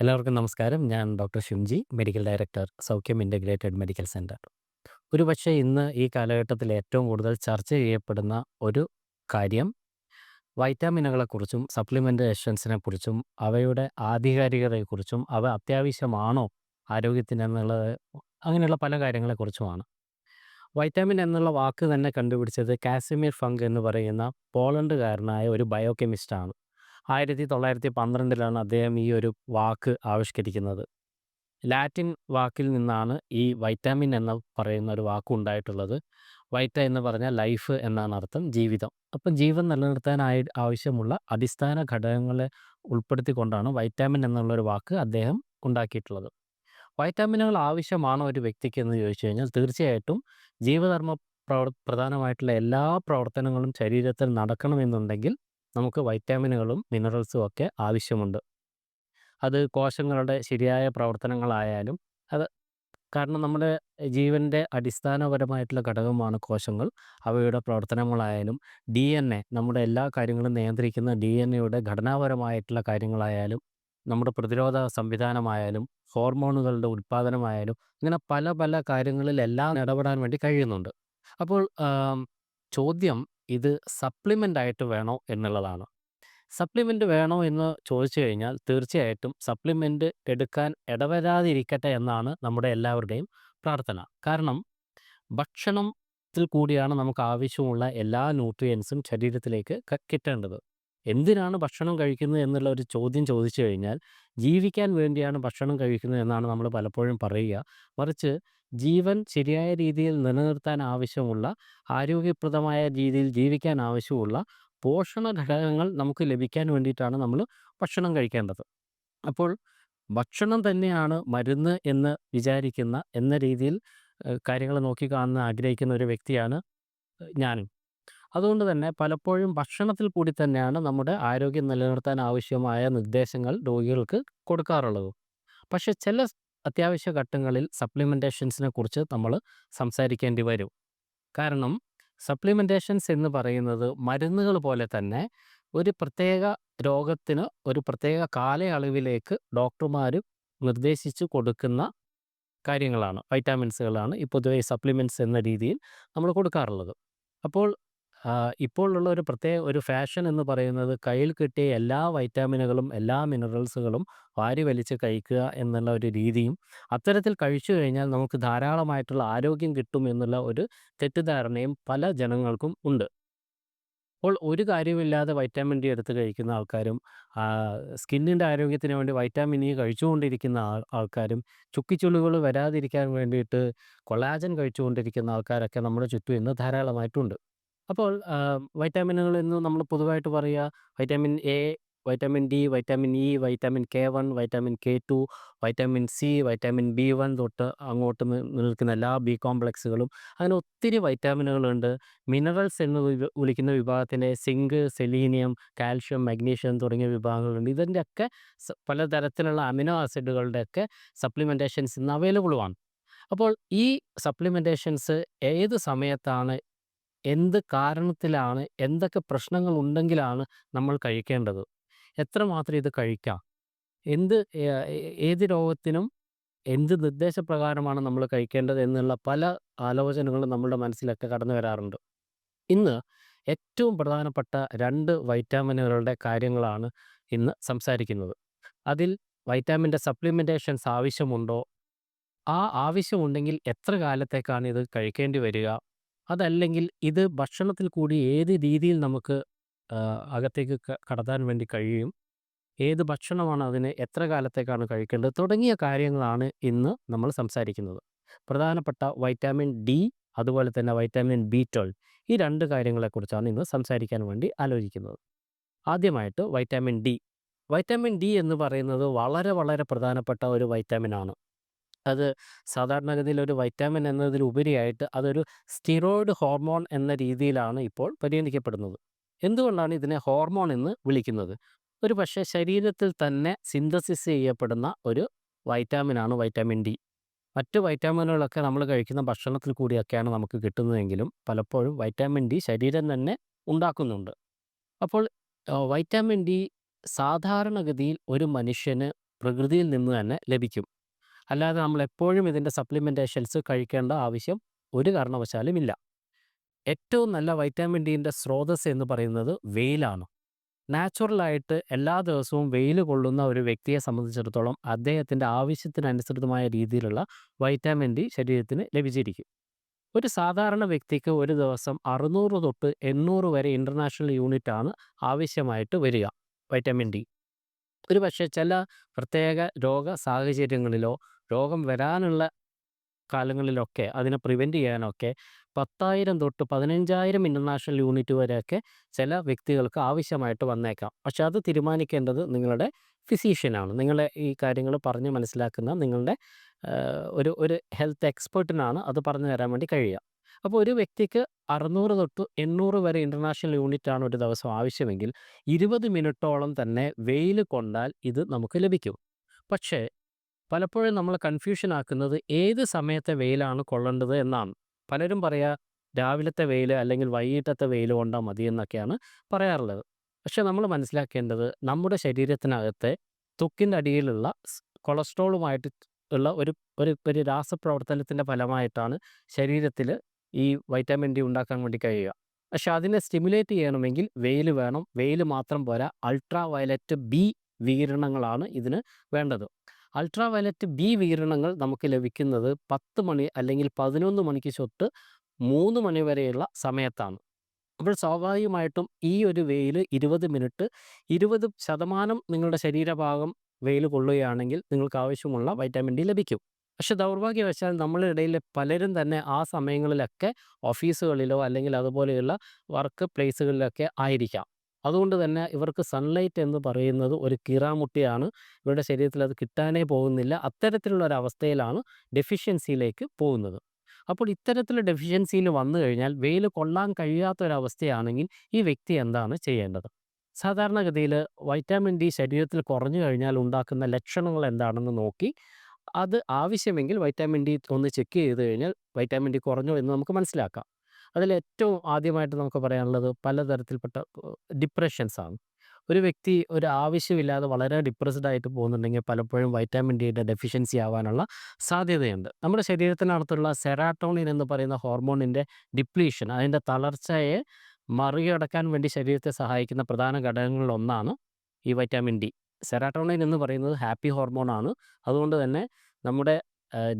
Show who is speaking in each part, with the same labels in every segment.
Speaker 1: എല്ലാവർക്കും നമസ്കാരം. ഞാൻ doctor Shimji, medical director, Saukhyam integrated medical centre. ഒരുപക്ഷേ ഇന്ന് ഈ കാലഘട്ടത്തിൽ ഏറ്റവും കൂടുതൽ ചർച്ച ചെയ്യപ്പെടുന്ന ഒരു കാര്യം വൈറ്റാമിനുകളെക്കുറിച്ചും സപ്ലിമെന്റേഷൻസിനെ കുറിച്ചും അവയുടെ ആധികാരികതയെക്കുറിച്ചും അവ അത്യാവശ്യമാണോ ആരോഗ്യത്തിന് ആരോഗ്യത്തിനെന്നുള്ളത് അങ്ങനെയുള്ള പല കാര്യങ്ങളെക്കുറിച്ചുമാണ്. വൈറ്റാമിൻ എന്നുള്ള വാക്ക് തന്നെ കണ്ടുപിടിച്ചത് കാസിമിർ ഫങ്ക് എന്ന് പറയുന്ന പോളണ്ടുകാരനായ ഒരു ബയോകെമിസ്റ്റാണ്. 1912 അദ്ദേഹം ഈ ഒരു വാക്ക് ആവിഷ്കരിക്കുന്നത്. ലാറ്റിൻ വാക്കിൽ നിന്നാണ് ഈ വൈറ്റാമിൻ എന്ന് പറയുന്ന ഒരു വാക്കുണ്ടായിട്ടുള്ളത് വൈറ്റ എന്ന് പറഞ്ഞാൽ ലൈഫ് എന്നാണ് അർത്ഥം ജീവിതം. അപ്പം ജീവൻ നിലനിർത്താനായി ആവശ്യമുള്ള അടിസ്ഥാന ഘടകങ്ങളെ ഉൾപ്പെടുത്തിക്കൊണ്ടാണ് വൈറ്റാമിൻ എന്നുള്ളൊരു വാക്ക് അദ്ദേഹം ഉണ്ടാക്കിയിട്ടുള്ളത്. വൈറ്റാമിനുകൾ ആവശ്യമാണോ ഒരു വ്യക്തിക്ക് എന്ന് ചോദിച്ചു കഴിഞ്ഞാൽ തീർച്ചയായിട്ടും ജീവധർമ്മ പ്രവർ പ്രധാനമായിട്ടുള്ള എല്ലാ പ്രവർത്തനങ്ങളും ശരീരത്തിൽ നടക്കണമെന്നുണ്ടെങ്കിൽ നമുക്ക് വൈറ്റാമിനുകളും മിനറൽസും ഒക്കെ ആവശ്യമുണ്ട്. അത് കോശങ്ങളുടെ ശരിയായ പ്രവർത്തനങ്ങളായാലും അത് കാരണം നമ്മുടെ ജീവന്റെ അടിസ്ഥാനപരമായിട്ടുള്ള ഘടകമാണ് കോശങ്ങൾ. അവയുടെ പ്രവർത്തനങ്ങളായാലും ഡി എൻ എ നമ്മുടെ എല്ലാ കാര്യങ്ങളും നിയന്ത്രിക്കുന്ന ഡി എൻ എയുടെ ഘടനാപരമായിട്ടുള്ള കാര്യങ്ങളായാലും നമ്മുടെ പ്രതിരോധ സംവിധാനമായാലും ഹോർമോണുകളുടെ ഉൽപ്പാദനമായാലും ഇങ്ങനെ പല പല കാര്യങ്ങളിലെല്ലാം ഇടപെടാൻ വേണ്ടി കഴിയുന്നുണ്ട്. അപ്പോൾ ചോദ്യം ഇത് സപ്ലിമെന്റ് ആയിട്ട് വേണോ എന്നുള്ളതാണ്. സപ്ലിമെന്റ് വേണോ എന്ന് ചോദിച്ചു കഴിഞ്ഞാൽ തീർച്ചയായിട്ടും സപ്ലിമെന്റ് എടുക്കാൻ ഇടവരാതിരിക്കട്ടെ എന്നാണ് നമ്മുടെ എല്ലാവരുടെയും പ്രാർത്ഥന. കാരണം ഭക്ഷണത്തിൽ കൂടിയാണ് നമുക്ക് ആവശ്യമുള്ള എല്ലാ ന്യൂട്രിയൻസും ശരീരത്തിലേക്ക് കിട്ടേണ്ടത്. എന്തിനാണ് ഭക്ഷണം കഴിക്കുന്നത് എന്നുള്ള ഒരു ചോദ്യം ചോദിച്ചു കഴിഞ്ഞാൽ ജീവിക്കാൻ വേണ്ടിയാണ് ഭക്ഷണം കഴിക്കുന്നത് എന്നാണ് നമ്മൾ പലപ്പോഴും പറയുക. മറിച്ച് ജീവൻ ശരിയായ രീതിയിൽ നിലനിർത്താൻ ആവശ്യമുള്ള ആരോഗ്യപ്രദമായ രീതിയിൽ ജീവിക്കാൻ ആവശ്യമുള്ള പോഷണ ഘടകങ്ങൾ നമുക്ക് ലഭിക്കാൻ വേണ്ടിയിട്ടാണ് നമ്മൾ ഭക്ഷണം കഴിക്കേണ്ടത്. അപ്പോൾ ഭക്ഷണം തന്നെയാണ് മരുന്ന് എന്ന് വിചാരിക്കുന്ന എന്ന രീതിയിൽ കാര്യങ്ങൾ നോക്കിക്കാണുന്ന ആഗ്രഹിക്കുന്ന ഒരു വ്യക്തിയാണ് ഞാനും. അതുകൊണ്ട് തന്നെ പലപ്പോഴും ഭക്ഷണത്തിൽ കൂടി തന്നെയാണ് നമ്മുടെ ആരോഗ്യം നിലനിർത്താൻ ആവശ്യമായ നിർദ്ദേശങ്ങൾ രോഗികൾക്ക് കൊടുക്കാറുള്ളത്. പക്ഷേ ചില അത്യാവശ്യ ഘട്ടങ്ങളിൽ സപ്ലിമെന്റേഷൻസിനെ കുറിച്ച് നമ്മൾ സംസാരിക്കേണ്ടി വരും. കാരണം സപ്ലിമെന്റേഷൻസ് എന്ന് പറയുന്നത് മരുന്നുകൾ പോലെ തന്നെ ഒരു പ്രത്യേക രോഗത്തിന് ഒരു പ്രത്യേക കാലയളവിലേക്ക് ഡോക്ടർമാർ നിർദ്ദേശിച്ച് കൊടുക്കുന്ന കാര്യങ്ങളാണ്. വൈറ്റാമിൻസുകളാണ് ഈ പൊതുവെ സപ്ലിമെന്റ്സ് എന്ന രീതിയിൽ നമ്മൾ കൊടുക്കാറുള്ളത്. അപ്പോൾ ആഹ്, ഇപ്പോൾ ഉള്ള ഒരു പ്രത്യേക ഒരു ഫാഷൻ എന്ന് പറയുന്നത് കയ്യിൽ കിട്ടിയ എല്ലാ വൈറ്റാമിനുകളും എല്ലാ മിനറൽസുകളും വാരി വലിച്ച് കഴിക്കുക എന്നുള്ള ഒരു രീതിയും അത്തരത്തിൽ കഴിച്ചു കഴിഞ്ഞാൽ നമുക്ക് ധാരാളമായിട്ടുള്ള ആരോഗ്യം കിട്ടും എന്നുള്ള ഒരു തെറ്റിദ്ധാരണയും പല ജനങ്ങൾക്കും ഉണ്ട്. അപ്പോൾ ഒരു കാര്യമില്ലാതെ വൈറ്റാമിൻ ഡി എടുത്ത് കഴിക്കുന്ന ആൾക്കാരും സ്കിന്നിന്റെ ആരോഗ്യത്തിന് വേണ്ടി വൈറ്റാമിൻ ഇ കഴിച്ചുകൊണ്ടിരിക്കുന്ന ആൾ ആൾക്കാരും ചുക്കിച്ചുളികൾ വരാതിരിക്കാൻ വേണ്ടിയിട്ട് കൊളാജൻ കഴിച്ചുകൊണ്ടിരിക്കുന്ന ആൾക്കാരൊക്കെ നമ്മുടെ ചുറ്റും ഇന്ന് ധാരാളമായിട്ടുണ്ട്. അപ്പോൾ വൈറ്റാമിനുകൾ എന്ന് നമ്മൾ പൊതുവായിട്ട് പറയുക vitamin A, vitamin D, vitamin E, vitamin K one, vitamin K two, vitamin C, vitamin B one തൊട്ട് അങ്ങോട്ട് നിൽക്കുന്ന എല്ലാ ബി കോംപ്ലക്സുകളും അങ്ങനെ ഒത്തിരി വൈറ്റാമിനുകളുണ്ട്. മിനറൽസ് എന്ന് വിളിക്കുന്ന വിഭാഗത്തിലെ സിങ്ക്, സെലീനിയം, കാൽഷ്യം, മഗ്നീഷ്യം തുടങ്ങിയ വിഭാഗങ്ങളുണ്ട്. ഇതിന്റെയൊക്കെ പലതരത്തിലുള്ള അമിനോ ആസിഡുകളുടെയൊക്കെ സപ്ലിമെന്റേഷൻസ് ഇന്ന് അവൈലബിളുമാണ്. അപ്പോൾ ഈ സപ്ലിമെന്റേഷൻസ് ഏത് സമയത്താണ്, എന്ത് കാരണത്തിലാണ്, എന്തൊക്കെ പ്രശ്നങ്ങൾ ഉണ്ടെങ്കിലാണ് നമ്മൾ കഴിക്കേണ്ടത്? എത്രമാത്രം ഇത് കഴിക്കാം? എന്ത് ഏത് രോഗത്തിനും എന്ത് നിർദ്ദേശപ്രകാരമാണ് നമ്മൾ കഴിക്കേണ്ടത് എന്നുള്ള പല ആലോചനകളും നമ്മുടെ മനസ്സിലൊക്കെ കടന്നു വരാറുണ്ട്. ഇന്ന് ഏറ്റവും പ്രധാനപ്പെട്ട രണ്ട് വൈറ്റാമിനുകളുടെ കാര്യങ്ങളാണ് ഇന്ന് സംസാരിക്കുന്നത്. അതിൽ വൈറ്റാമിന്റെ സപ്ലിമെന്റേഷൻസ് ആവശ്യമുണ്ടോ? ആ ആവശ്യമുണ്ടെങ്കിൽ എത്ര കാലത്തേക്കാണ് ഇത് കഴിക്കേണ്ടി വരിക? അതല്ലെങ്കിൽ ഇത് ഭക്ഷണത്തിൽ കൂടി ഏത് രീതിയിൽ നമുക്ക് അകത്തേക്ക് കടത്താൻ വേണ്ടി കഴിയും? ഏത് ഭക്ഷണമാണ് അതിന് എത്ര കാലത്തേക്കാണ് കഴിക്കേണ്ടത്? തുടങ്ങിയ കാര്യങ്ങളാണ് ഇന്ന് നമ്മൾ സംസാരിക്കുന്നത്. പ്രധാനപ്പെട്ട വൈറ്റാമിൻ ഡി, അതുപോലെ തന്നെ വൈറ്റാമിൻ ബി 12 ഈ രണ്ട് കാര്യങ്ങളെക്കുറിച്ചാണ് ഇന്ന് സംസാരിക്കാൻ വേണ്ടി ആലോചിക്കുന്നത്. ആദ്യമായിട്ട് വൈറ്റാമിൻ ഡി. വൈറ്റാമിൻ ഡി എന്ന് പറയുന്നത് വളരെ വളരെ പ്രധാനപ്പെട്ട ഒരു വൈറ്റാമിനാണ്. അത് സാധാരണഗതിയിൽ ഒരു വൈറ്റാമിൻ എന്നതിലുപരിയായിട്ട് അതൊരു സ്റ്റിറോയിഡ് ഹോർമോൺ എന്ന രീതിയിലാണ് ഇപ്പോൾ പരിഗണിക്കപ്പെടുന്നത്. എന്തുകൊണ്ടാണ് ഇതിനെ ഹോർമോൺ എന്ന് വിളിക്കുന്നത്? ഒരു പക്ഷേ ശരീരത്തിൽ തന്നെ സിന്തസിസ് ചെയ്യപ്പെടുന്ന ഒരു വൈറ്റാമിനാണ് വൈറ്റാമിൻ ഡി. മറ്റ് വൈറ്റാമിനുകളൊക്കെ നമ്മൾ കഴിക്കുന്ന ഭക്ഷണത്തിൽ കൂടിയൊക്കെയാണ് നമുക്ക് കിട്ടുന്നതെങ്കിലും പലപ്പോഴും വൈറ്റാമിൻ ഡി ശരീരം തന്നെ ഉണ്ടാക്കുന്നുണ്ട്. അപ്പോൾ വൈറ്റാമിൻ ഡി സാധാരണഗതിയിൽ ഒരു മനുഷ്യന് പ്രകൃതിയിൽ നിന്ന് തന്നെ ലഭിക്കും. അല്ലാതെ നമ്മൾ എപ്പോഴും ഇതിന്റെ സപ്ലിമെന്റേഷൻസ് കഴിക്കേണ്ട ആവശ്യം ഒരു കാരണവശാലും ഇല്ല. ഏറ്റവും നല്ല വൈറ്റാമിൻ ഡീന്റെ സ്രോതസ് എന്ന് പറയുന്നത് വെയിലാണ്. നാച്ചുറലായിട്ട് എല്ലാ ദിവസവും വെയിൽ കൊള്ളുന്ന ഒരു വ്യക്തിയെ സംബന്ധിച്ചിടത്തോളം അദ്ദേഹത്തിന്റെ ആവശ്യത്തിനനുസൃതമായ രീതിയിലുള്ള വൈറ്റാമിൻ ഡി ശരീരത്തിന് ലഭിച്ചിരിക്കും. ഒരു സാധാരണ വ്യക്തിക്ക് ഒരു ദിവസം 600 തൊട്ട് 800 വരെ ഇന്റർനാഷണൽ യൂണിറ്റ് ആണ് ആവശ്യമായിട്ട് വരിക വൈറ്റമിൻ ഡി. ഒരു പക്ഷേ ചില പ്രത്യേക രോഗ സാഹചര്യങ്ങളിലോ രോഗം വരാനുള്ള കാലങ്ങളിലൊക്കെ അതിനെ പ്രിവെന്റ് ചെയ്യാനൊക്കെ പത്തായിരം തൊട്ട് പതിനഞ്ചായിരം ഇന്റർനാഷണൽ യൂണിറ്റ് വരെയൊക്കെ ചില വ്യക്തികൾക്ക് ആവശ്യമായിട്ട് വന്നേക്കാം. പക്ഷെ അത് തീരുമാനിക്കേണ്ടത് നിങ്ങളുടെ ഫിസീഷ്യനാണ്. നിങ്ങളെ ഈ കാര്യങ്ങൾ പറഞ്ഞ് മനസ്സിലാക്കുന്ന നിങ്ങളുടെ ഒരു ഒരു ഹെൽത്ത് എക്സ്പെർട്ടിനാണ് അത് പറഞ്ഞു തരാൻ വേണ്ടി കഴിയുക. അപ്പോൾ ഒരു വ്യക്തിക്ക് 600 തൊട്ട് 800 വരെ ഇന്റർനാഷണൽ യൂണിറ്റ് ആണ് ഒരു ദിവസം ആവശ്യമെങ്കിൽ 20 മിനിറ്റോളം തന്നെ വെയിൽ കൊണ്ടാൽ ഇത് നമുക്ക് ലഭിക്കും. പക്ഷേ പലപ്പോഴും നമ്മൾ കൺഫ്യൂഷൻ ആക്കുന്നത് ഏത് സമയത്തെ വെയിലാണ് കൊള്ളേണ്ടത് എന്നാണ്. പലരും പറയാ രാവിലത്തെ വെയിൽ അല്ലെങ്കിൽ വൈകിട്ടത്തെ വെയിൽ കൊണ്ടാൽ മതി എന്നൊക്കെയാണ് പറയാറുള്ളത്. പക്ഷെ നമ്മൾ മനസ്സിലാക്കേണ്ടത് നമ്മുടെ ശരീരത്തിനകത്തെ ത്വക്കിന്റെ അടിയിലുള്ള കൊളസ്ട്രോളുമായിട്ട് ഉള്ള ഒരു ഒരു ഒരു രാസപ്രവർത്തനത്തിന്റെ ഫലമായിട്ടാണ് ശരീരത്തിൽ ഈ വൈറ്റാമിൻ ഡി ഉണ്ടാക്കാൻ വേണ്ടി കഴിയുക. പക്ഷെ അതിനെ സ്റ്റിമുലേറ്റ് ചെയ്യണമെങ്കിൽ വെയിൽ വേണം. വെയിൽ മാത്രം പോരാ അൾട്രാ വയലറ്റ് ബി വികിരണങ്ങളാണ് ഇതിന് വേണ്ടത്. അൾട്രാ വയലറ്റ് ബി വികിരണങ്ങൾ നമുക്ക് ലഭിക്കുന്നത് 10 മണി അല്ലെങ്കിൽ 11 മണിക്ക് തൊട്ട് മൂന്ന് മണി വരെയുള്ള സമയത്താണ്. അപ്പോൾ സ്വാഭാവികമായിട്ടും ഈ ഒരു വെയിൽ 20 മിനിറ്റ് 20% നിങ്ങളുടെ ശരീരഭാഗം വെയിൽ കൊള്ളുകയാണെങ്കിൽ നിങ്ങൾക്ക് ആവശ്യമുള്ള വൈറ്റമിൻ ഡി ലഭിക്കും. പക്ഷെ ദൗർഭാഗ്യവശാൽ നമ്മളുടെ ഇടയിൽ പലരും തന്നെ ആ സമയങ്ങളിലൊക്കെ ഓഫീസുകളിലോ അല്ലെങ്കിൽ അതുപോലെയുള്ള വർക്ക് പ്ലേസുകളിലൊക്കെ ആയിരിക്കാം. അതുകൊണ്ട് തന്നെ ഇവർക്ക് സൺലൈറ്റ് എന്ന് പറയുന്നത് ഒരു കീറാമുട്ടിയാണ്. ഇവരുടെ ശരീരത്തിൽ അത് കിട്ടാനേ പോകുന്നില്ല. അത്തരത്തിലുള്ള ഒരു അവസ്ഥയിലാണ് ഡെഫിഷ്യൻസിയിലേക്ക് പോകുന്നത്. അപ്പോൾ ഇത്തരത്തിലുള്ള ഡെഫിഷ്യൻസിയിൽ വന്നു കഴിഞ്ഞാൽ വെയിൽ കൊള്ളാൻ കഴിയാത്ത ഒരവസ്ഥയാണെങ്കിൽ ഈ വ്യക്തി എന്താണ് ചെയ്യേണ്ടത്? സാധാരണഗതിയിൽ വൈറ്റാമിൻ ഡി ശരീരത്തിൽ കുറഞ്ഞു കഴിഞ്ഞാൽ ഉണ്ടാക്കുന്ന ലക്ഷണങ്ങൾ എന്താണെന്ന് നോക്കി അത് ആവശ്യമെങ്കിൽ വൈറ്റാമിൻ ഡി ഒന്ന് ചെക്ക് ചെയ്ത് കഴിഞ്ഞാൽ വൈറ്റാമിൻ ഡി കുറഞ്ഞു എന്ന് നമുക്ക് മനസ്സിലാക്കാം. അതിൽ ഏറ്റവും ആദ്യമായിട്ട് നമുക്ക് പറയാനുള്ളത് പലതരത്തിൽപ്പെട്ട ഡിപ്രഷൻസ് ആണ്. ഒരു വ്യക്തി ഒരു ആവശ്യമില്ലാതെ വളരെ ഡിപ്രസ്ഡ് ആയിട്ട് പോകുന്നുണ്ടെങ്കിൽ പലപ്പോഴും വൈറ്റാമിൻ ഡിയുടെ ഡെഫിഷ്യൻസി ആവാനുള്ള സാധ്യതയുണ്ട്. നമ്മുടെ ശരീരത്തിനകത്തുള്ള സെറാട്ടോണിൻ എന്ന് പറയുന്ന ഹോർമോണിന്റെ ഡിപ്ലീഷൻ അതിന്റെ തളർച്ചയെ മറികടക്കാൻ വേണ്ടി ശരീരത്തെ സഹായിക്കുന്ന പ്രധാന ഘടകങ്ങളിലൊന്നാണ് ഈ വൈറ്റാമിൻ ഡി. സെറാട്ടോണിൻ എന്ന് പറയുന്നത് ഹാപ്പി ഹോർമോണാണ്. അതുകൊണ്ട് തന്നെ നമ്മുടെ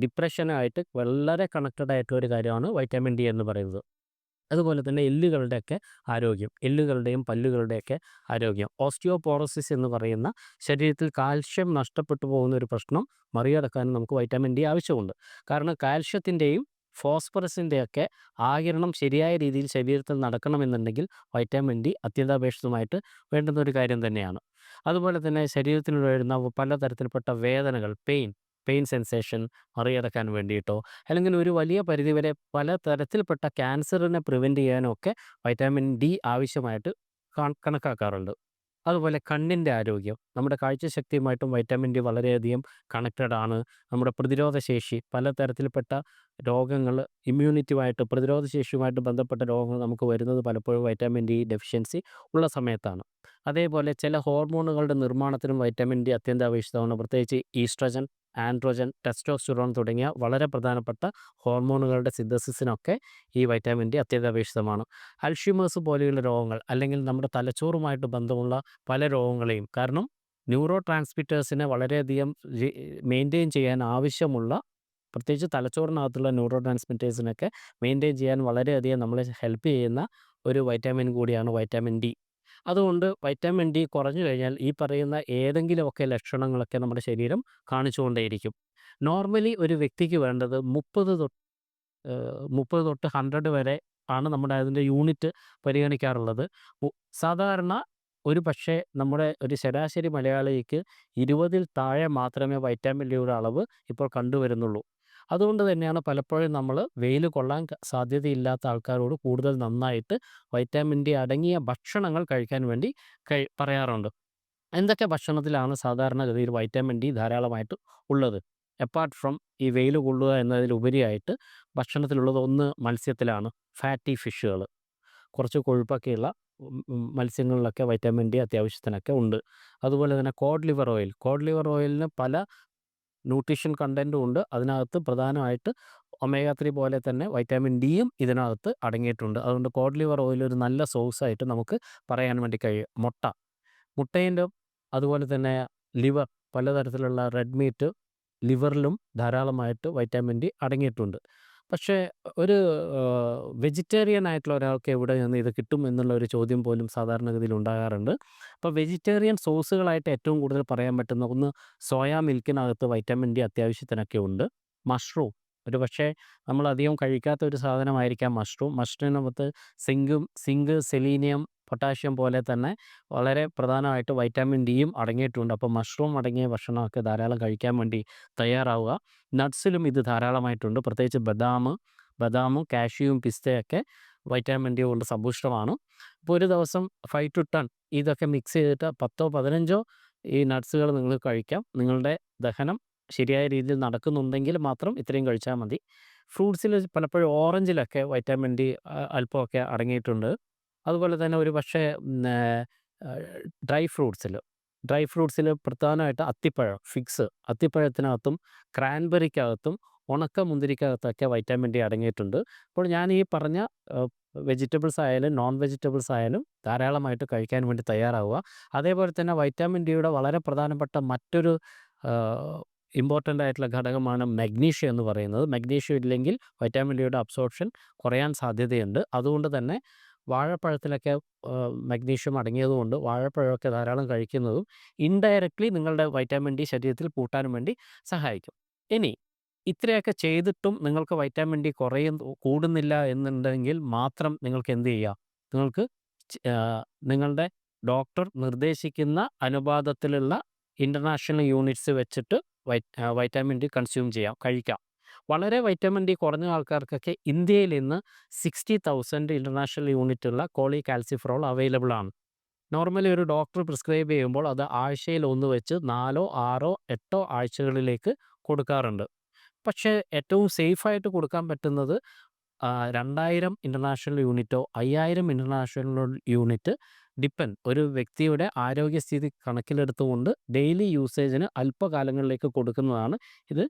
Speaker 1: ഡിപ്രഷനായിട്ട് വളരെ കണക്റ്റഡ് ആയിട്ടുള്ള ഒരു കാര്യമാണ് വൈറ്റാമിൻ ഡി എന്ന് പറയുന്നത്. അതുപോലെ തന്നെ എല്ലുകളുടെയൊക്കെ ആരോഗ്യം എല്ലുകളുടെയും പല്ലുകളുടെയൊക്കെ ആരോഗ്യം ഓസ്റ്റിയോപോറോസിസ് എന്ന് പറയുന്ന ശരീരത്തിൽ കാൽഷ്യം നഷ്ടപ്പെട്ടു പോകുന്ന ഒരു പ്രശ്നം മറികടക്കാനും നമുക്ക് വൈറ്റമിൻ ഡി ആവശ്യമുണ്ട്. കാരണം കാൽഷ്യത്തിന്റെയും ഫോസ്ഫറസിന്റെയൊക്കെ ആകിരണം ശരിയായ രീതിയിൽ ശരീരത്തിൽ നടക്കണമെന്നുണ്ടെങ്കിൽ വൈറ്റാമിൻ ഡി അത്യന്താപേക്ഷിതമായിട്ട് വേണ്ടുന്ന ഒരു കാര്യം തന്നെയാണ്. അതുപോലെ തന്നെ ശരീരത്തിൽ വരുന്ന പലതരത്തിൽപ്പെട്ട വേദനകൾ പെയിൻ പെയിൻ സെൻസേഷൻ മറികടക്കാൻ വേണ്ടിയിട്ടോ അല്ലെങ്കിൽ ഒരു വലിയ പരിധിവരെ പലതരത്തിൽപ്പെട്ട ക്യാൻസറിനെ പ്രിവെന്റ് ചെയ്യാനോ ഒക്കെ വൈറ്റാമിൻ ഡി ആവശ്യമായിട്ട് കണക്കാക്കാറുണ്ട്. അതുപോലെ കണ്ണിന്റെ ആരോഗ്യം നമ്മുടെ കാഴ്ചശക്തിയുമായിട്ടും വൈറ്റാമിൻ ഡി വളരെയധികം കണക്റ്റഡ് ആണ്. നമ്മുടെ പ്രതിരോധശേഷി പലതരത്തിൽപ്പെട്ട രോഗങ്ങൾ ഇമ്മ്യൂണിറ്റിയുമായിട്ട് പ്രതിരോധശേഷിയുമായിട്ട് ബന്ധപ്പെട്ട രോഗങ്ങൾ നമുക്ക് വരുന്നത് പലപ്പോഴും വൈറ്റാമിൻ ഡി ഡെഫിഷ്യൻസി ഉള്ള സമയത്താണ്. അതേപോലെ ചില ഹോർമോണുകളുടെ നിർമ്മാണത്തിനും വൈറ്റാമിൻ ഡി അത്യന്താപേക്ഷിതമാണ്. പ്രത്യേകിച്ച് ഈസ്ട്രജൻ, ആൻഡ്രോജൻ, ടെസ്റ്റോസ്റ്റുറോൺ തുടങ്ങിയ വളരെ പ്രധാനപ്പെട്ട ഹോർമോണുകളുടെ സിന്തസിസിനൊക്കെ ഈ വൈറ്റാമിൻ ഡി അത്യന്താപേക്ഷിതമാണ്. അൽഷ്യൂമേഴ്സ് പോലെയുള്ള രോഗങ്ങൾ അല്ലെങ്കിൽ നമ്മുടെ തലച്ചോറുമായിട്ട് ബന്ധമുള്ള പല രോഗങ്ങളെയും കാരണം ന്യൂറോ ട്രാൻസ്മിറ്റേഴ്സിനെ വളരെയധികം മെയിന്റെയിൻ ചെയ്യാൻ ആവശ്യമുള്ള പ്രത്യേകിച്ച് തലച്ചോറിനകത്തുള്ള ന്യൂറോ ട്രാൻസ്മിറ്റേഴ്സിനൊക്കെ മെയിന്റെയിൻ ചെയ്യാൻ വളരെയധികം നമ്മളെ ഹെൽപ്പ് ചെയ്യുന്ന ഒരു വൈറ്റാമിൻ കൂടിയാണ് വൈറ്റാമിൻ ഡി. അതുകൊണ്ട് വൈറ്റമിൻ ഡി കുറഞ്ഞു കഴിഞ്ഞാൽ ഈ പറയുന്ന ഏതെങ്കിലുമൊക്കെ ലക്ഷണങ്ങളൊക്കെ നമ്മുടെ ശരീരം കാണിച്ചുകൊണ്ടേയിരിക്കും. നോർമലി ഒരു വ്യക്തിക്ക് വേണ്ടത് 30 തൊട്ട് മുപ്പത് 30 തൊട്ട് 100 വരെ ആണ് നമ്മുടെ അതിന്റെ യൂണിറ്റ് പരിഗണിക്കാറുള്ളത്. സാധാരണ ഒരു പക്ഷേ നമ്മുടെ ഒരു ശരാശരി മലയാളിക്ക് 20ൽ താഴെ മാത്രമേ വൈറ്റാമിൻ ഡിയുടെ അളവ് ഇപ്പോൾ കണ്ടുവരുന്നുള്ളൂ. അതുകൊണ്ട് തന്നെയാണ് പലപ്പോഴും നമ്മൾ വെയിൽ കൊള്ളാൻ സാധ്യതയില്ലാത്ത ആൾക്കാരോട് കൂടുതൽ നന്നായിട്ട് വൈറ്റാമിൻ ഡി അടങ്ങിയ ഭക്ഷണങ്ങൾ കഴിക്കാൻ വേണ്ടി കഴി പറയാറുണ്ട്. എന്തൊക്കെ ഭക്ഷണത്തിലാണ് സാധാരണഗതിയിൽ വൈറ്റാമിൻ ഡി ധാരാളമായിട്ട് ഉള്ളത്? അപ്പാർട്ട് ഫ്രം ഈ വെയിൽ കൊള്ളുക എന്നതിലുപരിയായിട്ട് ഭക്ഷണത്തിലുള്ളത് ഒന്ന് മത്സ്യത്തിലാണ് ഫാറ്റി ഫിഷുകൾ. കുറച്ച് കൊഴുപ്പൊക്കെയുള്ള മത്സ്യങ്ങളിലൊക്കെ വൈറ്റാമിൻ ഡി അത്യാവശ്യത്തിനൊക്കെ ഉണ്ട്. അതുപോലെ തന്നെ cod liver oil. Cod liver ഓയിലിന് പല ന്യൂട്രീഷൻ കണ്ടന്റും ഉണ്ട്. അതിനകത്ത് പ്രധാനമായിട്ട് ഒമേഗ ത്രീ പോലെ തന്നെ വൈറ്റാമിൻ ഡിയും ഇതിനകത്ത് അടങ്ങിയിട്ടുണ്ട്. അതുകൊണ്ട് കോഡ് ലിവർ ഓയിൽ ഒരു നല്ല സോഴ്സായിട്ട് നമുക്ക് പറയാൻ വേണ്ടി കഴിയും. മുട്ട. മുട്ടയിലും അതുപോലെ തന്നെ ലിവർ പലതരത്തിലുള്ള റെഡ് മീറ്റ് ലിവറിലും ധാരാളമായിട്ട് വൈറ്റാമിൻ ഡി അടങ്ങിയിട്ടുണ്ട്. പക്ഷേ ഒരു വെജിറ്റേറിയൻ ആയിട്ടുള്ള ഒരാൾക്ക് എവിടെ നിന്ന് ഇത് കിട്ടും എന്നുള്ള ഒരു ചോദ്യം പോലും സാധാരണഗതിയിൽ ഉണ്ടാകാറുണ്ട്. അപ്പോൾ വെജിറ്റേറിയൻ സോസുകളായിട്ട് ഏറ്റവും കൂടുതൽ പറയാൻ പറ്റുന്ന ഒന്ന് സോയാ മിൽക്കിനകത്ത് വൈറ്റമിൻ ഡി അത്യാവശ്യത്തിനൊക്കെ ഉണ്ട്. മഷ്റൂം ഒരുപക്ഷേ നമ്മൾ അധികം കഴിക്കാത്ത ഒരു സാധനമായിരിക്കാം മഷ്റൂം. മഷ്റൂമിനകത്ത് സിങ്കും സിങ്ക്, സെലീനിയം, പൊട്ടാഷ്യം പോലെ തന്നെ വളരെ പ്രധാനമായിട്ട് വൈറ്റാമിൻ ഡിയും അടങ്ങിയിട്ടുണ്ട്. അപ്പോൾ മഷ്റൂം അടങ്ങിയ ഭക്ഷണമൊക്കെ ധാരാളം കഴിക്കാൻ വേണ്ടി തയ്യാറാവുക. നട്ട്സിലും ഇത് ധാരാളമായിട്ടുണ്ട്. പ്രത്യേകിച്ച് ബദാം, ബദാമും കാഷ്യൂവും പിസ്തയൊക്കെ വൈറ്റാമിൻ ഡി കൊണ്ട് സമ്പുഷ്ടമാണ്. അപ്പോൾ ഒരു ദിവസം 5-10 ഇതൊക്കെ മിക്സ് ചെയ്തിട്ട് 10ഓ 15ഓ ഈ നട്ട്സുകൾ നിങ്ങൾ കഴിക്കാം. നിങ്ങളുടെ ദഹനം ശരിയായ രീതിയിൽ നടക്കുന്നുണ്ടെങ്കിൽ മാത്രം ഇത്രയും കഴിച്ചാൽ മതി. ഫ്രൂട്ട്സിൽ പലപ്പോഴും ഓറഞ്ചിലൊക്കെ വൈറ്റാമിൻ ഡി അല്പമൊക്കെ അടങ്ങിയിട്ടുണ്ട്. അതുപോലെ തന്നെ ഒരു പക്ഷേ ഡ്രൈ ഫ്രൂട്ട്സിൽ ഡ്രൈ ഫ്രൂട്ട്സിൽ പ്രധാനമായിട്ട് അത്തിപ്പഴം ഫിക്സ് അത്തിപ്പഴത്തിനകത്തും ക്രാൻബെറിക്കകത്തും ഉണക്ക മുന്തിരിക്കകത്തൊക്കെ വൈറ്റാമിൻ ഡി അടങ്ങിയിട്ടുണ്ട്. അപ്പോൾ ഞാൻ ഈ പറഞ്ഞ വെജിറ്റബിൾസ് ആയാലും നോൺ വെജിറ്റബിൾസ് ആയാലും ധാരാളമായിട്ട് കഴിക്കാൻ വേണ്ടി തയ്യാറാവുക. അതേപോലെ തന്നെ വൈറ്റാമിൻ ഡിയുടെ വളരെ പ്രധാനപ്പെട്ട മറ്റൊരു ഇമ്പോർട്ടന്റ് ആയിട്ടുള്ള ഘടകമാണ് മഗ്നീഷ്യം എന്ന് പറയുന്നത്. മഗ്നീഷ്യം ഇല്ലെങ്കിൽ വൈറ്റാമിൻ ഡിയുടെ അബ്സോർപ്ഷൻ കുറയാൻ സാധ്യതയുണ്ട്. അതുകൊണ്ട് തന്നെ വാഴപ്പഴത്തിലൊക്കെ മഗ്നീഷ്യം അടങ്ങിയതുകൊണ്ട് വാഴപ്പഴമൊക്കെ ധാരാളം കഴിക്കുന്നതും ഇൻഡയറക്റ്റ്ലി നിങ്ങളുടെ വൈറ്റാമിൻ ഡി ശരീരത്തിൽ കൂട്ടാനും വേണ്ടി സഹായിക്കും. ഇനി ഇത്രയൊക്കെ ചെയ്തിട്ടും നിങ്ങൾക്ക് വൈറ്റാമിൻ ഡി കുറയും കൂടുന്നില്ല എന്നുണ്ടെങ്കിൽ മാത്രം നിങ്ങൾക്ക് എന്ത് ചെയ്യാം? നിങ്ങൾക്ക് നിങ്ങളുടെ ഡോക്ടർ നിർദ്ദേശിക്കുന്ന അനുപാതത്തിലുള്ള ഇന്റർനാഷണൽ യൂണിറ്റ്സ് വെച്ചിട്ട് വൈറ്റാമിൻ ഡി കൺസ്യൂം ചെയ്യാം, കഴിക്കാം. വളരെ വൈറ്റമിൻ ഡി കുറഞ്ഞ ആൾക്കാർക്കൊക്കെ ഇന്ത്യയിൽ ഇന്ന് sixty 60,000 international cholecalciferol available ആണ്. നോർമലി ഒരു ഡോക്ടർ പ്രിസ്ക്രൈബ് ചെയ്യുമ്പോൾ അത് ആഴ്ചയിൽ ഒന്ന് വെച്ച് 4ഓ 6ഓ 8ഓ ആഴ്ചകളിലേക്ക് കൊടുക്കാറുണ്ട്. പക്ഷേ ഏറ്റവും സേഫായിട്ട് കൊടുക്കാൻ പറ്റുന്നത് ആഹ്, 2000 ഇന്റർനാഷണൽ യൂണിറ്റോ അയ്യായിരം ഇന്റർനാഷണൽ യൂണിറ്റ് ഡിപ്പെൻഡ് ഒരു വ്യക്തിയുടെ ആരോഗ്യസ്ഥിതി കണക്കിലെടുത്തുകൊണ്ട് ഡെയിലി യൂസേജിന് അല്പകാലങ്ങളിലേക്ക് കൊടുക്കുന്നതാണ് ഇത്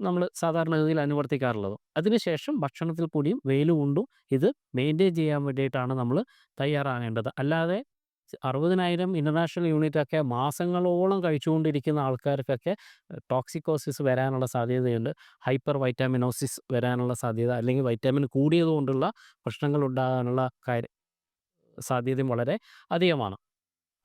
Speaker 1: നമ്മൾ സാധാരണഗതിയിൽ അനുവർത്തിക്കാറുള്ളത്. അതിനുശേഷം ഭക്ഷണത്തിൽ കൂടിയും വെയിൽ കൊണ്ടും ഇത് മെയിന്റെയിൻ ചെയ്യാൻ വേണ്ടിയിട്ടാണ് നമ്മൾ തയ്യാറാകേണ്ടത്. അല്ലാതെ അറുപതിനായിരം ഇന്റർനാഷണൽ യൂണിറ്റൊക്കെ മാസങ്ങളോളം കഴിച്ചുകൊണ്ടിരിക്കുന്ന ആൾക്കാർക്കൊക്കെ ടോക്സിക്കോസിസ് വരാനുള്ള സാധ്യതയുണ്ട്. ഹൈപ്പർ വൈറ്റാമിനോസിസ് വരാനുള്ള സാധ്യത അല്ലെങ്കിൽ വൈറ്റാമിൻ കൂടിയതുകൊണ്ടുള്ള പ്രശ്നങ്ങൾ ഉണ്ടാകാനുള്ള കാര്യ സാധ്യതയും വളരെ അധികമാണ്.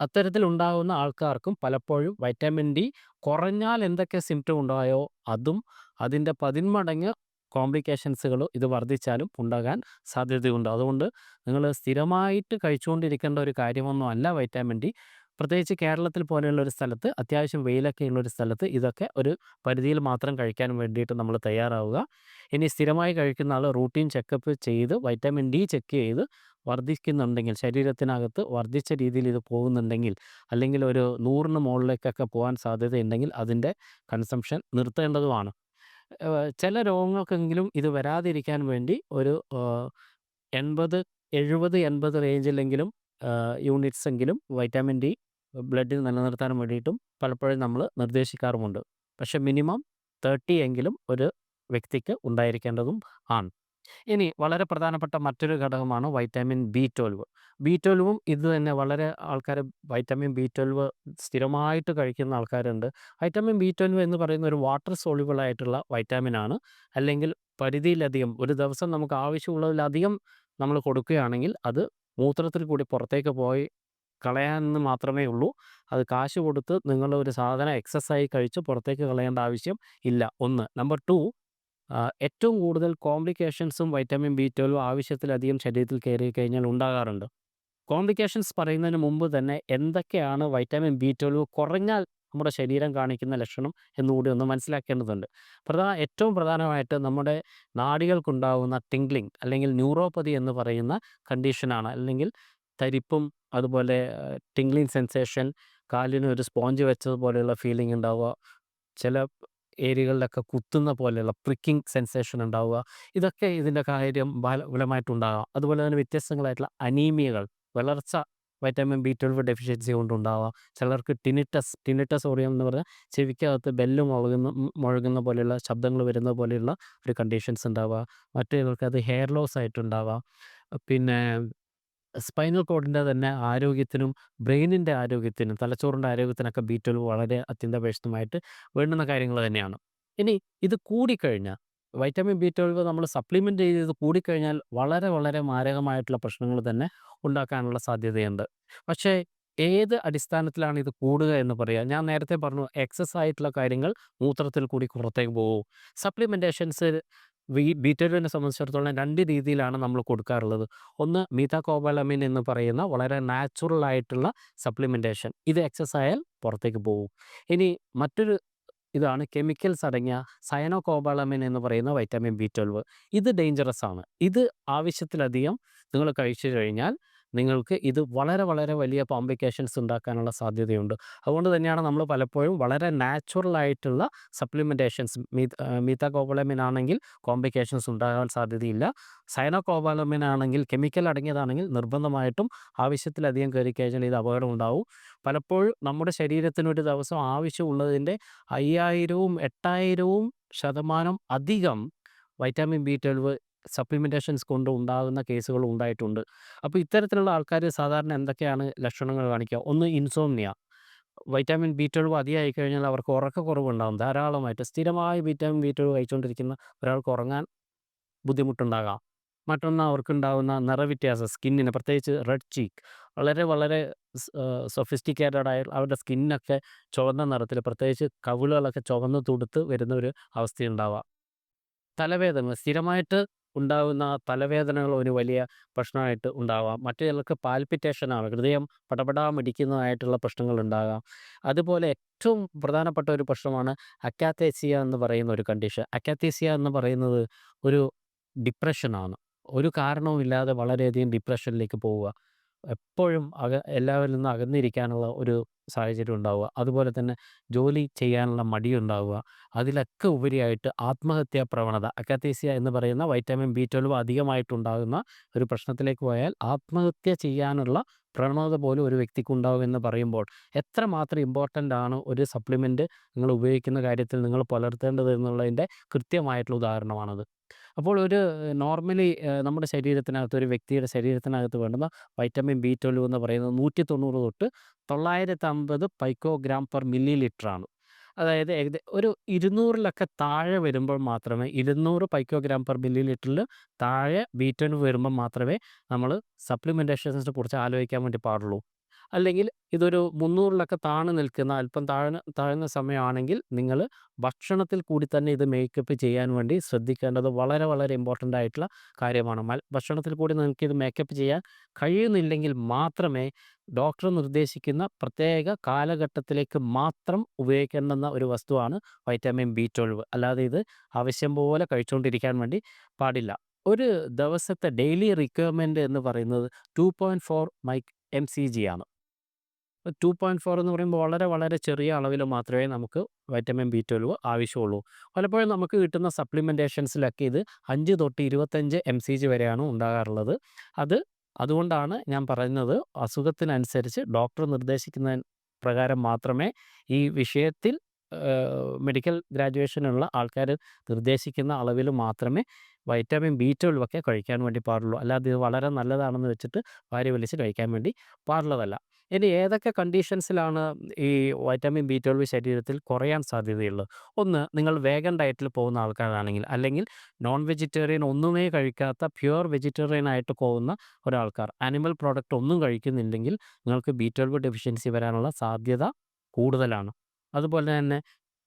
Speaker 1: അത്തരത്തിലുണ്ടാകുന്ന ആൾക്കാർക്കും പലപ്പോഴും വൈറ്റമിൻ ഡി കുറഞ്ഞാൽ എന്തൊക്കെ സിംറ്റം ഉണ്ടായോ അതും അതിന്റെ പതിന്മടങ്ങ് കോംപ്ലിക്കേഷൻസുകൾ ഇത് വർദ്ധിച്ചാലും ഉണ്ടാകാൻ സാധ്യതയുണ്ട്. അതുകൊണ്ട് നിങ്ങൾ സ്ഥിരമായിട്ട് കഴിച്ചുകൊണ്ടിരിക്കേണ്ട ഒരു കാര്യമൊന്നും അല്ല വൈറ്റാമിൻ ഡി. പ്രത്യേകിച്ച് കേരളത്തിൽ പോലെയുള്ള ഒരു സ്ഥലത്ത് അത്യാവശ്യം വെയിലൊക്കെ ഉള്ള ഒരു സ്ഥലത്ത് ഇതൊക്കെ ഒരു പരിധിയിൽ മാത്രം കഴിക്കാൻ വേണ്ടിയിട്ട് നമ്മൾ തയ്യാറാവുക. ഇനി സ്ഥിരമായി കഴിക്കുന്ന ആൾ റൂട്ടീൻ ചെക്കപ്പ് ചെയ്ത് വൈറ്റമിൻ ഡി ചെക്ക് ചെയ്ത് വർദ്ധിക്കുന്നുണ്ടെങ്കിൽ ശരീരത്തിനകത്ത് വർദ്ധിച്ച രീതിയിൽ ഇത് പോകുന്നുണ്ടെങ്കിൽ അല്ലെങ്കിൽ ഒരു 100ന് മുകളിലേക്കൊക്കെ പോകാൻ സാധ്യതയുണ്ടെങ്കിൽ അതിന്റെ കൺസംഷൻ നിർത്തേണ്ടതുമാണ്. ചില രോഗങ്ങൾക്കെങ്കിലും ഇത് വരാതിരിക്കാൻ വേണ്ടി ഒരു 80, 70, 80 റേഞ്ചിലെങ്കിലും യൂണിറ്റ്സ് എങ്കിലും വൈറ്റമിൻ ഡി ബ്ലഡിൽ നിലനിർത്താൻ വേണ്ടിയിട്ടും പലപ്പോഴും നമ്മൾ നിർദ്ദേശിക്കാറുമുണ്ട്. പക്ഷെ മിനിമം 30 എങ്കിലും ഒരു വ്യക്തിക്ക് ഉണ്ടായിരിക്കേണ്ടതും ആണ്. ഇനി വളരെ പ്രധാനപ്പെട്ട മറ്റൊരു ഘടകമാണ് വൈറ്റാമിൻ ബി12. ബി12ഉം ഇത് തന്നെ വളരെ ആൾക്കാർ വൈറ്റാമിൻ ബി12 സ്ഥിരമായിട്ട് കഴിക്കുന്ന ആൾക്കാരുണ്ട്. വൈറ്റാമിൻ ബി12 എന്ന് പറയുന്ന ഒരു വാട്ടർ സോളിബിൾ ആയിട്ടുള്ള വൈറ്റാമിനാണ്. അല്ലെങ്കിൽ പരിധിയിലധികം ഒരു ദിവസം നമുക്ക് ആവശ്യമുള്ളതിലധികം നമ്മൾ കൊടുക്കുകയാണെങ്കിൽ അത് മൂത്രത്തിൽ കൂടി പുറത്തേക്ക് പോയി കളയാനെന്ന് മാത്രമേ ഉള്ളൂ. അത് കാശ് കൊടുത്ത് നിങ്ങൾ ഒരു സാധനം എക്സസ്സായി കഴിച്ച് പുറത്തേക്ക് കളയേണ്ട ആവശ്യം ഇല്ല. ഒന്ന് നമ്പർ ടു ഏറ്റവും കൂടുതൽ കോംപ്ലിക്കേഷൻസും വൈറ്റമിൻ ബി ട്വൽവ് ആവശ്യത്തിലധികം ശരീരത്തിൽ കയറി കഴിഞ്ഞാൽ ഉണ്ടാകാറുണ്ട്. കോംപ്ലിക്കേഷൻസ് പറയുന്നതിന് മുമ്പ് തന്നെ എന്തൊക്കെയാണ് വൈറ്റമിൻ ബി ട്വൽവ് കുറഞ്ഞാൽ നമ്മുടെ ശരീരം കാണിക്കുന്ന ലക്ഷണം എന്നുകൂടി ഒന്ന് മനസ്സിലാക്കേണ്ടതുണ്ട്. പ്രധാന ഏറ്റവും പ്രധാനമായിട്ട് നമ്മുടെ നാടികൾക്കുണ്ടാകുന്ന ടിംഗ്ലിംഗ് അല്ലെങ്കിൽ ന്യൂറോപ്പതി എന്ന് പറയുന്ന കണ്ടീഷനാണ്. അല്ലെങ്കിൽ തരിപ്പും അതുപോലെ ടിംഗ്ലിംഗ് സെൻസേഷൻ കാലിന് ഒരു സ്പോഞ്ച് വെച്ചതുപോലെയുള്ള ഫീലിംഗ് ഉണ്ടാവുക. ചില ഏരിയകളിലൊക്കെ കുത്തുന്ന പോലെയുള്ള പ്രിക്കിംഗ് സെൻസേഷൻ ഉണ്ടാവുക. ഇതൊക്കെ ഇതിന്റെ കാര്യം ബലമായിട്ടുണ്ടാകാം അതുപോലെ തന്നെ വ്യത്യസ്തങ്ങളായിട്ടുള്ള അനീമിയകൾ വളർച്ച വൈറ്റമിൻ ബി ട്വൽവ് ഡെഫിഷ്യൻസി കൊണ്ടുണ്ടാവാം ചിലർക്ക് ടിനിറ്റസ് ടിനിറ്റസ് ഓറിയം എന്ന് പറഞ്ഞാൽ ചെവിക്കകത്ത് ബെല്ല് മുഴങ്ങുന്ന മുഴങ്ങുന്ന പോലെയുള്ള ശബ്ദങ്ങൾ വരുന്ന പോലെയുള്ള ഒരു കണ്ടീഷൻസ് ഉണ്ടാവുക മറ്റു ചിലർക്ക് അത് ഹെയർ ലോസ് ആയിട്ടുണ്ടാവാം പിന്നെ സ്പൈനൽ കോഡിന്റെ തന്നെ ആരോഗ്യത്തിനും ബ്രെയിനിന്റെ ആരോഗ്യത്തിനും തലച്ചോറിന്റെ ആരോഗ്യത്തിനൊക്കെ ബി ട്വൽവ് വളരെ അത്യന്താപേക്ഷിതമായിട്ട് വേണ്ടുന്ന കാര്യങ്ങൾ തന്നെയാണ്. ഇനി ഇത് കൂടിക്കഴിഞ്ഞാൽ വൈറ്റമിൻ ബി ട്വൽവ് നമ്മൾ സപ്ലിമെന്റ് ചെയ്ത് കൂടിക്കഴിഞ്ഞാൽ വളരെ വളരെ മാരകമായിട്ടുള്ള പ്രശ്നങ്ങൾ തന്നെ ഉണ്ടാക്കാനുള്ള സാധ്യതയുണ്ട്. പക്ഷേ ഏത് അടിസ്ഥാനത്തിലാണ് ഇത് കൂടുക എന്ന് പറയുക ഞാൻ നേരത്തെ പറഞ്ഞു എക്സസ് ആയിട്ടുള്ള കാര്യങ്ങൾ മൂത്രത്തിൽ കൂടി പുറത്തേക്ക് പോകും. സപ്ലിമെന്റേഷൻസ് വി ബി ട്വൽവിനെ സംബന്ധിച്ചിടത്തോളം രണ്ട് രീതിയിലാണ് നമ്മൾ കൊടുക്കാറുള്ളത്. ഒന്ന് മീതാകോബാലമിൻ എന്ന് പറയുന്ന വളരെ നാച്ചുറൽ ആയിട്ടുള്ള സപ്ലിമെന്റേഷൻ ഇത് എക്സസ് ആയാൽ പുറത്തേക്ക് പോകും. ഇനി മറ്റൊരു ഇതാണ് കെമിക്കൽസ് അടങ്ങിയ സയനോകോബാളമിൻ എന്ന് പറയുന്ന വൈറ്റമിൻ ബി ട്വൽവ് ഇത് ഡേഞ്ചറസ് ആണ്. ഇത് ആവശ്യത്തിലധികം നിങ്ങൾ കഴിച്ചു കഴിഞ്ഞാൽ നിങ്ങൾക്ക് ഇത് വളരെ വളരെ വലിയ കോംപ്ലിക്കേഷൻസ് ഉണ്ടാക്കാനുള്ള സാധ്യതയുണ്ട്. അതുകൊണ്ട് തന്നെയാണ് നമ്മൾ പലപ്പോഴും വളരെ നാച്ചുറൽ ആയിട്ടുള്ള സപ്ലിമെന്റേഷൻസ് മീത്താകോബാലമിൻ ആണെങ്കിൽ കോംപ്ലിക്കേഷൻസ് ഉണ്ടാകാൻ സാധ്യതയില്ല. സൈനോകോബലമിൻ ആണെങ്കിൽ കെമിക്കൽ അടങ്ങിയതാണെങ്കിൽ നിർബന്ധമായിട്ടും ആവശ്യത്തിലധികം കയറി കഴിഞ്ഞാൽ ഇത് അപകടം ഉണ്ടാവും. പലപ്പോഴും നമ്മുടെ ശരീരത്തിന് ഒരു ദിവസം ആവശ്യമുള്ളതിന്റെ അയ്യായിരവും എട്ടായിരവും ശതമാനം അധികം വൈറ്റാമിൻ ബി ട്വൽവ് സപ്ലിമെന്റേഷൻസ് കൊണ്ട് ഉണ്ടാകുന്ന കേസുകൾ ഉണ്ടായിട്ടുണ്ട്. അപ്പോൾ ഇത്തരത്തിലുള്ള ആൾക്കാർ സാധാരണ എന്തൊക്കെയാണ് ലക്ഷണങ്ങൾ കാണിക്കുക? ഒന്ന് ഇൻസോംനിയ. വൈറ്റാമിൻ ബി ട്വൽവ് അധികമായി കഴിഞ്ഞാൽ അവർക്ക് ഉറക്കക്കുറവുണ്ടാകും ധാരാളമായിട്ട് സ്ഥിരമായി വിറ്റാമിൻ ബി ട്വൽവ് കഴിച്ചുകൊണ്ടിരിക്കുന്ന ഒരാൾക്ക് ഉറങ്ങാൻ ബുദ്ധിമുട്ടുണ്ടാകാം. മറ്റൊന്ന് അവർക്കുണ്ടാകുന്ന നിറവ്യത്യാസം സ്കിന്നിന് പ്രത്യേകിച്ച് റെഡ് ചീക്ക്. വളരെ വളരെ സൊഫിസ്റ്റിക്കേറ്റഡ് ആയ അവരുടെ സ്കിന്നൊക്കെ ചുവന്ന നിറത്തിൽ പ്രത്യേകിച്ച് കവിളുകളൊക്കെ ചുവന്ന് തുടുത്ത് വരുന്ന ഒരു അവസ്ഥയുണ്ടാവാം. തലവേദന സ്ഥിരമായിട്ട് ഉണ്ടാകുന്ന തലവേദനകൾ ഒരു വലിയ പ്രശ്നമായിട്ട് ഉണ്ടാവാം. മറ്റു ചിലർക്ക് പാൽപിറ്റേഷനാണ് ഹൃദയം പടപടാ മിടിക്കുന്നതായിട്ടുള്ള പ്രശ്നങ്ങൾ ഉണ്ടാകാം. അതുപോലെ ഏറ്റവും പ്രധാനപ്പെട്ട ഒരു പ്രശ്നമാണ് അക്കാത്തേസിയ എന്ന് പറയുന്ന ഒരു കണ്ടീഷൻ അക്കാത്തേസിയ എന്ന് പറയുന്നത് ഒരു ഡിപ്രഷനാണ് ഒരു കാരണവുമില്ലാതെ വളരെയധികം ഡിപ്രഷനിലേക്ക് പോവുക. എപ്പോഴും അക എല്ലാവരിൽ നിന്നും അകന്നിരിക്കാനുള്ള ഒരു സാഹചര്യം ഉണ്ടാവുക അതുപോലെ തന്നെ ജോലി ചെയ്യാനുള്ള മടി ഉണ്ടാവുക. അതിലൊക്കെ ഉപരിയായിട്ട് ആത്മഹത്യാ പ്രവണത അക്കാത്തീസിയ എന്ന് പറയുന്ന വൈറ്റമിൻ ബി ട്വൽവ് അധികമായിട്ടുണ്ടാകുന്ന ഒരു പ്രശ്നത്തിലേക്ക് പോയാൽ ആത്മഹത്യ ചെയ്യാനുള്ള പ്രവണത പോലും ഒരു വ്യക്തിക്ക് ഉണ്ടാവും എന്ന് പറയുമ്പോൾ എത്രമാത്രം ഇമ്പോർട്ടന്റ് ആണ് ഒരു സപ്ലിമെന്റ് നിങ്ങൾ ഉപയോഗിക്കുന്ന കാര്യത്തിൽ നിങ്ങൾ പുലർത്തേണ്ടത് എന്നുള്ളതിന്റെ കൃത്യമായിട്ടുള്ള ഉദാഹരണമാണത് അപ്പോൾ ഒരു നോർമലി നമ്മുടെ ശരീരത്തിനകത്ത് ഒരു വ്യക്തിയുടെ ശരീരത്തിനകത്ത് വേണ്ടുന്ന വൈറ്റമിൻ ബി ട്വൽവ് എന്ന് പറയുന്നത് നൂറ്റി തൊണ്ണൂറ് തൊട്ട് തൊള്ളായിരത്തി അമ്പത് പൈക്കോഗ്രാം പെർ മില്ലി ലിറ്ററാണ് അതായത് ഏകദേ ഒരു ഇരുന്നൂറിലൊക്കെ താഴെ വരുമ്പോൾ മാത്രമേ ഇരുന്നൂറ് പൈക്കോഗ്രാം പെർ മില്ലി ലിറ്ററിൽ താഴെ ബി ട്വൽവ് വരുമ്പോൾ മാത്രമേ നമ്മൾ സപ്ലിമെന്റേഷൻസിനെ കുറിച്ച് ആലോചിക്കാൻ വേണ്ടി പാടുള്ളൂ. അല്ലെങ്കിൽ ഇതൊരു മുന്നൂറിലൊക്കെ താണു നിൽക്കുന്ന അല്പം താഴ്ന്ന താഴ്ന്ന സമയമാണെങ്കിൽ നിങ്ങൾ ഭക്ഷണത്തിൽ കൂടി തന്നെ ഇത് മേക്കപ്പ് ചെയ്യാൻ വേണ്ടി ശ്രദ്ധിക്കേണ്ടത് വളരെ വളരെ ഇമ്പോർട്ടന്റ് ആയിട്ടുള്ള കാര്യമാണ്. ഭക്ഷണത്തിൽ കൂടി നിങ്ങൾക്ക് ഇത് മേക്കപ്പ് ചെയ്യാൻ കഴിയുന്നില്ലെങ്കിൽ മാത്രമേ ഡോക്ടർ നിർദ്ദേശിക്കുന്ന പ്രത്യേക കാലഘട്ടത്തിലേക്ക് മാത്രം ഉപയോഗിക്കേണ്ടുന്ന ഒരു വസ്തുവാണ് വൈറ്റമിൻ ബി ട്വൽവ്. അല്ലാതെ ഇത് ആവശ്യം പോലെ കഴിച്ചുകൊണ്ടിരിക്കാൻ വേണ്ടി പാടില്ല. ഒരു ദിവസത്തെ ഡെയിലി റിക്വയർമെന്റ് എന്ന് പറയുന്നത് two point four mic M C G ആണ്. ടു പോയിന്റ് ഫോർ എന്ന് പറയുമ്പോൾ വളരെ വളരെ ചെറിയ അളവിൽ മാത്രമേ നമുക്ക് വൈറ്റമിൻ ബി ട്വൽവ് ആവശ്യമുള്ളൂ. പലപ്പോഴും നമുക്ക് കിട്ടുന്ന സപ്ലിമെന്റേഷൻസിലൊക്കെ ഇത് അഞ്ച് തൊട്ട് ഇരുപത്തഞ്ച് എം സി ജി വരെയാണ് ഉണ്ടാകാറുള്ളത്. അത് അതുകൊണ്ടാണ് ഞാൻ പറയുന്നത് അസുഖത്തിനനുസരിച്ച് ഡോക്ടർ നിർദ്ദേശിക്കുന്ന പ്രകാരം മാത്രമേ ഈ വിഷയത്തിൽ മെഡിക്കൽ ഗ്രാജുവേഷനുള്ള ആൾക്കാർ നിർദ്ദേശിക്കുന്ന അളവിൽ മാത്രമേ വൈറ്റമിൻ ബി ട്വൽവൊക്കെ കഴിക്കാൻ വേണ്ടി പാടുള്ളൂ. അല്ലാതെ ഇത് വളരെ നല്ലതാണെന്ന് വെച്ചിട്ട് വാരി വലിച്ച് കഴിക്കാൻ വേണ്ടി പാടുള്ളതല്ല. ഇനി ഏതൊക്കെ കണ്ടീഷൻസിലാണ് ഈ വൈറ്റമിൻ ബി ട്വൽവ് ശരീരത്തിൽ കുറയാൻ സാധ്യതയുള്ളത്? ഒന്ന് നിങ്ങൾ വേഗൻ ഡയറ്റിൽ പോകുന്ന ആൾക്കാരാണെങ്കിൽ അല്ലെങ്കിൽ നോൺ വെജിറ്റേറിയൻ ഒന്നുമേ കഴിക്കാത്ത പ്യുവർ വെജിറ്റേറിയൻ ആയിട്ട് പോകുന്ന ഒരാൾക്കാർ ആനിമൽ പ്രോഡക്റ്റ് ഒന്നും കഴിക്കുന്നില്ലെങ്കിൽ നിങ്ങൾക്ക് ബി ട്വൽവ് ഡെഫിഷ്യൻസി വരാനുള്ള സാധ്യത കൂടുതലാണ്. അതുപോലെ തന്നെ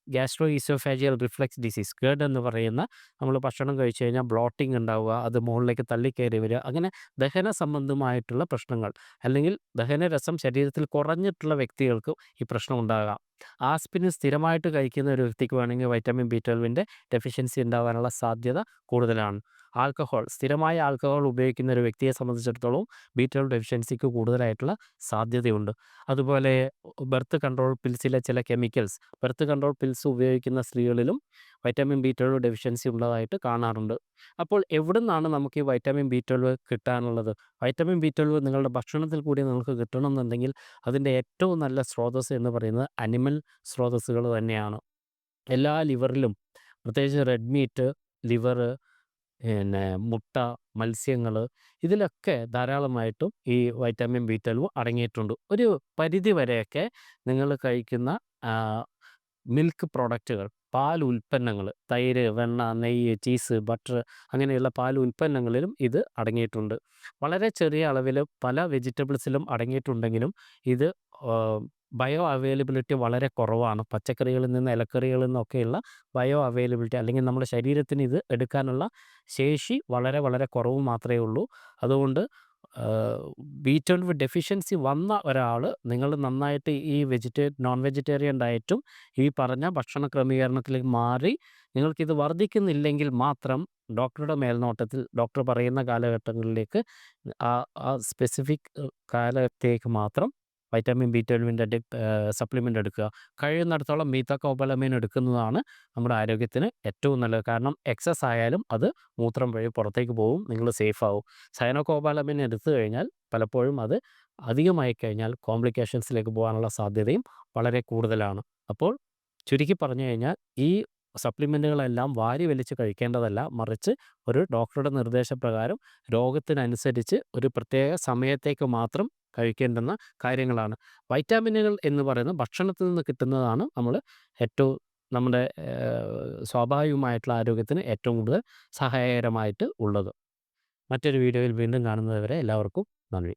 Speaker 1: ഗ്യാസ്ട്രോ ഈസോഫാജിയൽ റിഫ്ലക്സ് ഡിസീസ് ഗേഡ് എന്ന് പറയുന്ന നമ്മൾ ഭക്ഷണം കഴിച്ചു കഴിഞ്ഞാൽ ബ്ലോട്ടിംഗ് ഉണ്ടാവുക അത് മുകളിലേക്ക് തള്ളിക്കയറി വരിക അങ്ങനെ ദഹന സംബന്ധമായിട്ടുള്ള പ്രശ്നങ്ങൾ. അല്ലെങ്കിൽ ദഹനരസം ശരീരത്തിൽ കുറഞ്ഞിട്ടുള്ള വ്യക്തികൾക്ക് ഈ പ്രശ്നം ഉണ്ടാകാം. ആസ്പിന് സ്ഥിരമായിട്ട് കഴിക്കുന്ന ഒരു വ്യക്തിക്ക് വേണമെങ്കിൽ വൈറ്റമിൻ ബി ട്വൽവിന്റെ ഡെഫിഷ്യൻസി ഉണ്ടാകാനുള്ള സാധ്യത കൂടുതലാണ്. ആൽക്കഹോൾ സ്ഥിരമായ ആൽക്കഹോൾ ഉപയോഗിക്കുന്ന ഒരു വ്യക്തിയെ സംബന്ധിച്ചിടത്തോളം ബി ട്വൽവ് ഡെഫിഷ്യൻസിക്ക് കൂടുതലായിട്ടുള്ള സാധ്യതയുണ്ട്. അതുപോലെ ബർത്ത് കൺട്രോൾ പിൽസിലെ ചില കെമിക്കൽസ് ബർത്ത് കൺട്രോൾ പിൽസ് ഉപയോഗിക്കുന്ന സ്ത്രീകളിലും വൈറ്റമിൻ ബി ട്വൽവ് ഡെഫിഷ്യൻസി ഉള്ളതായിട്ട് കാണാറുണ്ട്. അപ്പോൾ എവിടെ നിന്നാണ് നമുക്ക് ഈ വൈറ്റമിൻ ബി ട്വൽവ് കിട്ടാനുള്ളത്? വൈറ്റമിൻ ബി ട്വൽവ് നിങ്ങളുടെ ഭക്ഷണത്തിൽ കൂടി നിങ്ങൾക്ക് കിട്ടണമെന്നുണ്ടെങ്കിൽ അതിന്റെ ഏറ്റവും നല്ല സ്രോതസ് എന്ന് പറയുന്നത് അനിമൽ സ്രോതസ്സുകൾ തന്നെയാണ്. എല്ലാ ലിവറിലും പ്രത്യേകിച്ച് റെഡ് മീറ്റ് ലിവർ പിന്നെ മുട്ട മത്സ്യങ്ങൾ ഇതിലൊക്കെ ധാരാളമായിട്ടും ഈ വൈറ്റമിൻ ബി ട്വൽവ് അടങ്ങിയിട്ടുണ്ട്. ഒരു പരിധി വരെയൊക്കെ നിങ്ങൾ കഴിക്കുന്ന മിൽക്ക് പ്രോഡക്റ്റുകൾ പാൽ ഉൽപ്പന്നങ്ങൾ തൈര് വെണ്ണ നെയ്യ് ചീസ് ബട്ടർ അങ്ങനെയുള്ള പാൽ ഉൽപ്പന്നങ്ങളിലും ഇത് അടങ്ങിയിട്ടുണ്ട്. വളരെ ചെറിയ അളവിൽ പല വെജിറ്റബിൾസിലും അടങ്ങിയിട്ടുണ്ടെങ്കിലും ഇത് ബയോ അവൈലബിലിറ്റി വളരെ കുറവാണ്. പച്ചക്കറികളിൽ നിന്ന് ഇലക്കറികളിൽ നിന്നൊക്കെയുള്ള ബയോ അവൈലബിലിറ്റി അല്ലെങ്കിൽ നമ്മുടെ ശരീരത്തിന് ഇത് എടുക്കാനുള്ള ശേഷി വളരെ വളരെ കുറവ് മാത്രമേ ഉള്ളൂ. അതുകൊണ്ട് ബി ട്വൽവ് ഡെഫിഷ്യൻസി വന്ന ഒരാൾ നിങ്ങൾ നന്നായിട്ട് ഈ വെജിറ്റേ നോൺ വെജിറ്റേറിയൻ ഡയറ്റും ഈ പറഞ്ഞ ഭക്ഷണ ക്രമീകരണത്തിലേക്ക് മാറി നിങ്ങൾക്കിത് വർദ്ധിക്കുന്നില്ലെങ്കിൽ മാത്രം ഡോക്ടറുടെ മേൽനോട്ടത്തിൽ ഡോക്ടർ പറയുന്ന കാലഘട്ടങ്ങളിലേക്ക് ആ ആ സ്പെസിഫിക് കാലത്തേക്ക് മാത്രം വൈറ്റമിൻ ബി ട്വൽവിന്റെ സപ്ലിമെന്റ് എടുക്കുക. കഴിയുന്നിടത്തോളം കോപ്പലമീൻ എടുക്കുന്നതാണ് നമ്മുടെ ആരോഗ്യത്തിന് ഏറ്റവും നല്ലത്. കാരണം എക്സസ് ആയാലും അത് മൂത്രം വഴി പുറത്തേക്ക് പോകും നിങ്ങൾ സേഫ് ആവും. സൈനോകോബാലമിൻ എടുത്തു കഴിഞ്ഞാൽ പലപ്പോഴും അത് അധികമായി കഴിഞ്ഞാൽ കോംപ്ലിക്കേഷൻസിലേക്ക് പോകാനുള്ള സാധ്യതയും വളരെ കൂടുതലാണ്. അപ്പോൾ ചുരുക്കി പറഞ്ഞു കഴിഞ്ഞാൽ ഈ സപ്ലിമെന്റുകളെല്ലാം വാരി വലിച്ച് കഴിക്കേണ്ടതല്ല. മറിച്ച് ഒരു ഡോക്ടറുടെ നിർദ്ദേശപ്രകാരം രോഗത്തിനനുസരിച്ച് ഒരു പ്രത്യേക സമയത്തേക്ക് മാത്രം കഴിക്കേണ്ടുന്ന കാര്യങ്ങളാണ്. വൈറ്റാമിനുകൾ എന്ന് പറയുന്നത് ഭക്ഷണത്തിൽ നിന്ന് കിട്ടുന്നതാണ് നമ്മൾ ഏറ്റവും നമ്മുടെ സ്വാഭാവികമായിട്ടുള്ള ആരോഗ്യത്തിന് ഏറ്റവും കൂടുതൽ സഹായകരമായിട്ട് ഉള്ളത്. മറ്റൊരു വീഡിയോയിൽ വീണ്ടും കാണുന്നതുവരെ എല്ലാവർക്കും നന്ദി.